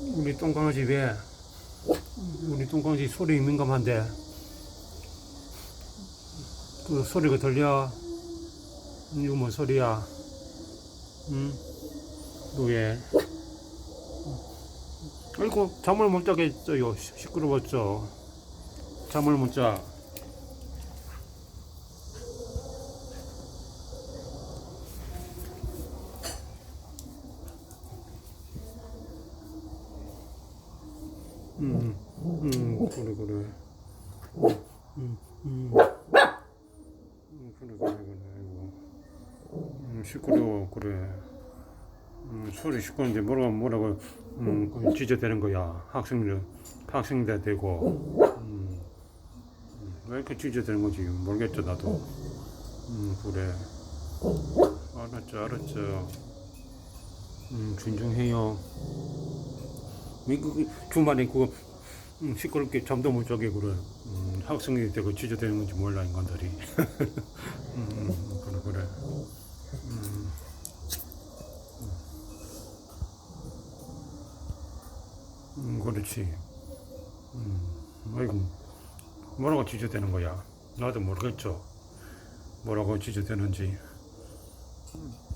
우리 똥강아지 왜? 우리 똥강아지 소리 민감한데 그 소리가 들려? 이거 뭔 소리야? 응? 너 왜? 아이고 잠을 못 자겠어요 시- 시끄러웠죠 잠을 못자 음, 음, 그래, 그래. 음, 음, 음, 그래, 그래, 그래. 아이고. 음, 시끄러워, 그래. 음, 소리 시끄러운데 뭐라고, 뭐라고, 음, 그 짖어대는 거야. 학생들, 학생들 되고. 음, 음, 왜 이렇게 짖어대는 거지? 모르겠죠, 나도. 음, 그래. 알았죠, 알았죠. 음, 진정해요. 왜 그, 주말에 그거 음, 시끄럽게 잠도 못 자게 그래. 음, 학생이 되고 지저대는 건지 몰라 인간들이. 음, 음, 그래 그래. 음, 음, 그렇지. 음, 아이고 뭐라고 지저대는 거야? 나도 모르겠죠. 뭐라고 음.